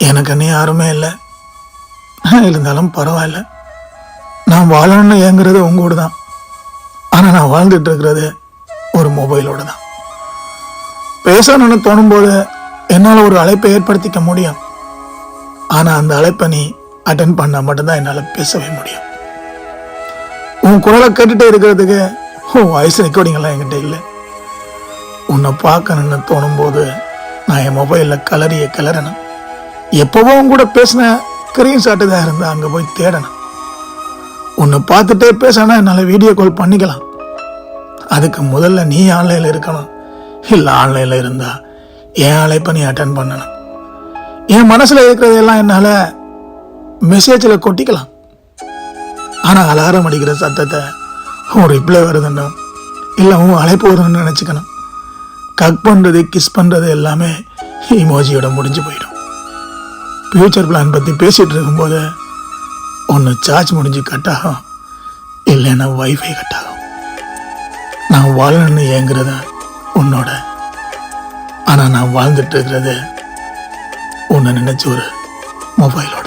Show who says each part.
Speaker 1: எனக்குன்னு யாருமே இல்லை. இருந்தாலும் பரவாயில்ல. நான் வாழணும்னு ஏங்குறது உங்களோட தான். ஆனால் நான் வாழ்ந்துட்டு இருக்கிறது ஒரு மொபைலோடு தான். பேசணும்னு தோணும்போது என்னால் ஒரு அழைப்பை ஏற்படுத்திக்க முடியும். ஆனால் அந்த அழைப்பை நீ அட்டன் பண்ணால் மட்டும்தான் என்னால் பேசவே முடியும். உன் குரலை கேட்டுகிட்டே இருக்கிறதுக்கு உன் வாய்ஸ் ரெக்கார்டிங்கெல்லாம் என்கிட்ட இல்லை. உன்னை பார்க்கணும்னு தோணும்போது நான் என் மொபைலில் கலரிய கிளறணும் எப்போவோ கூட பேசின ஸ்க்ரீன் ஷாட்டு தான் இருந்தால் அங்கே போய் தேடணும். உன்னை பார்த்துட்டே பேசினா என்னால் வீடியோ கால் பண்ணிக்கலாம். அதுக்கு முதல்ல நீ ஆன்லைனில் இருக்கணும். இல்லை ஆன்லைனில் இருந்தா என் அழைப்பை நீ அட்டன் பண்ணணும். என் மனசில் இருக்கிறதெல்லாம் என்னால் மெசேஜில் கொட்டிக்கலாம். ஆனால் அலாரம் அடிக்கிற சத்தத்தை உன் ரிப்ளை வருதுன்னு இல்லை உன் அழைப்பு வருதுன்னு நினச்சிக்கணும். கக் பண்ணுறது கிஸ் பண்ணுறது எல்லாமே இமோஜியோட முடிஞ்சு போயிடும். ஃப்யூச்சர் பிளான் பற்றி பேசிகிட்டு இருக்கும்போது ஒன்று சார்ஜ் முடிஞ்சு கட் ஆகும் இல்லைன்னா வைஃபை கட் ஆகும் நான் வாழணும்னு ஏங்குறது உன்னோட. ஆனால் நான் வாழ்ந்துட்டு இருக்கிறது உன்னை நினச்ச ஒரு மொபைலோட